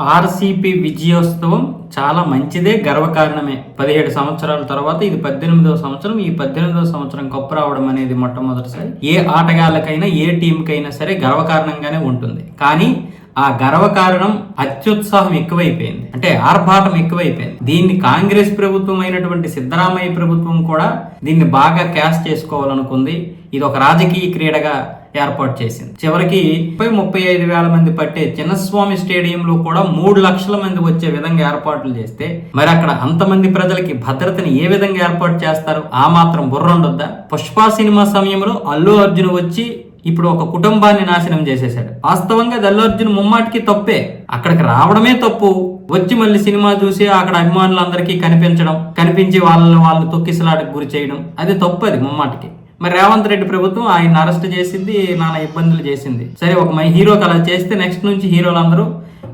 RCP విజయోత్సవం చాలా మంచిదే గర్వకారణమే. పదిహేడు సంవత్సరాల తర్వాత ఇది పద్దెనిమిదవ సంవత్సరం. ఈ పద్దెనిమిదవ సంవత్సరం కప్పు రావడం అనేది మొట్టమొదటిసారి. ఏ ఆటగాళ్ళకైనా ఏ టీంకైనా సరే గర్వకారణంగానే ఉంటుంది. కానీ ఆ గర్వకారణం అత్యుత్సాహం ఎక్కువైపోయింది. అంటే ఆర్భాటం ఎక్కువైపోయింది. దీన్ని కాంగ్రెస్ ప్రభుత్వం అయినటువంటి సిద్ధరామయ్య ప్రభుత్వం కూడా దీన్ని బాగా క్యాష్ చేసుకోవాలనుకుంది. ఇది ఒక రాజకీయ క్రీడగా ఏర్పాటు చేసింది. చివరికి ముప్పై ముప్పై ఐదు వేల మంది పట్టే చిన్నస్వామి స్టేడియంలో కూడా మూడు లక్షల మంది వచ్చే విధంగా ఏర్పాట్లు చేస్తే మరి అక్కడ అంతమంది ప్రజలకి భద్రతని ఏ విధంగా ఏర్పాటు చేస్తారు? ఆ మాత్రం బుర్రండొద్దా పుష్ప సినిమా సమయంలో అల్లు అర్జున్ వచ్చి ఇప్పుడు ఒక కుటుంబాన్ని నాశనం చేసేశాడు. వాస్తవంగా అది అల్లు అర్జున్ ముమ్మాటికి తప్పే. అక్కడికి రావడమే తప్పు. వచ్చి మళ్ళీ సినిమా చూసి అక్కడ అభిమానులందరికీ కనిపించడం కనిపించి వాళ్ళని వాళ్ళు తొక్కిసలాటకు గురి చేయడం అది తప్పు అది ముమ్మాటికి. మరి రేవంత్ రెడ్డి ప్రభుత్వం ఆయన అరెస్ట్ చేసింది నానా ఇబ్బందులు చేసింది. సరే ఒక మై హీరోకి అలా చేస్తే నెక్స్ట్ నుంచి హీరోలందరూ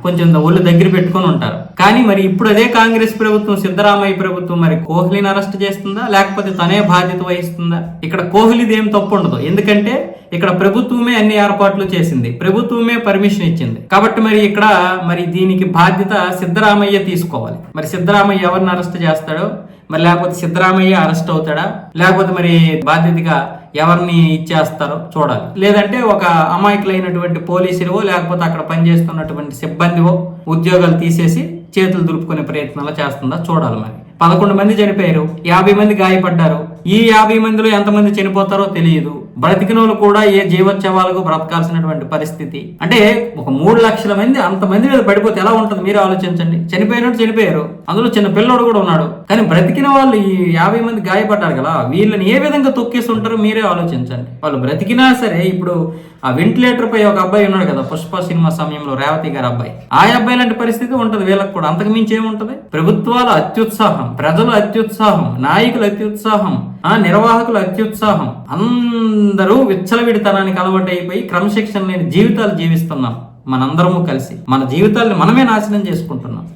కొంచెం ఒళ్ళు దగ్గర పెట్టుకొని ఉంటారు. కానీ మరి ఇప్పుడు అదే కాంగ్రెస్ ప్రభుత్వం సిద్ధరామయ్య ప్రభుత్వం మరి కోహ్లీని అరెస్ట్ చేస్తుందా? లేకపోతే తనే బాధ్యత వహిస్తుందా? ఇక్కడ కోహ్లీది ఏం తప్పు ఉండదు. ఎందుకంటే ఇక్కడ ప్రభుత్వమే అన్ని ఏర్పాట్లు చేసింది. ప్రభుత్వమే పర్మిషన్ ఇచ్చింది. కాబట్టి మరి ఇక్కడ మరి దీనికి బాధ్యత సిద్ధరామయ్య తీసుకోవాలి. మరి సిద్ధరామయ్య ఎవరిని అరెస్ట్ చేస్తాడో? మరి లేకపోతే సిద్ధరామయ్య అరెస్ట్ అవుతాడా? లేకపోతే మరి బాధ్యతగా ఎవరిని ఇచ్చేస్తారో చూడాలి. లేదంటే ఒక అమాయకులైనటువంటి పోలీసులవో లేకపోతే అక్కడ పనిచేస్తున్నటువంటి సిబ్బందివో ఉద్యోగాలు తీసేసి చేతులు దులుపుకునే ప్రయత్నాలు చేస్తుందా? చూడాలి మరి. పదకొండు మంది చనిపోయారు. యాభై మంది గాయపడ్డారు. ఈ యాభై మందిలో ఎంతమంది చనిపోతారో తెలియదు. బ్రతికిన వాళ్ళు కూడా ఏ జీవోత్సవాలకు బ్రతకాల్సినటువంటి పరిస్థితి. అంటే ఒక మూడు లక్షల మంది అంతమంది మీద పడిపోతే ఎలా ఉంటుంది? మీరు ఆలోచించండి. చనిపోయినట్టు చనిపోయారు. అందులో చిన్న పిల్లోడు కూడా ఉన్నాడు. కానీ బ్రతికిన వాళ్ళు ఈ యాభై మంది గాయపడ్డారు కదా వీళ్ళని ఏ విధంగా తొక్కేసి ఉంటారో మీరే ఆలోచించండి. వాళ్ళు బ్రతికినా సరే ఇప్పుడు ఆ వెంటిలేటర్ పై ఒక అబ్బాయి ఉన్నాడు కదా పుష్ప సినిమా సమయంలో రేవతి గారి అబ్బాయి. ఆ అబ్బాయి లాంటి పరిస్థితి ఉంటుంది. వీళ్ళకి కూడా అంతకు మించి ఏముంటది? ప్రభుత్వాల అత్యుత్సాహం ప్రజల అత్యుత్సాహం నాయకుల అత్యుత్సాహం ఆ నిర్వాహకుల అత్యుత్సాహం. అందరూ విచ్చలవిడితనానికి అలవాటు అయిపోయి క్రమశిక్షణ లేని జీవితాలు జీవిస్తున్నాం మనందరము కలిసి. మన జీవితాల్ని మనమే నాశనం చేసుకుంటున్నాం.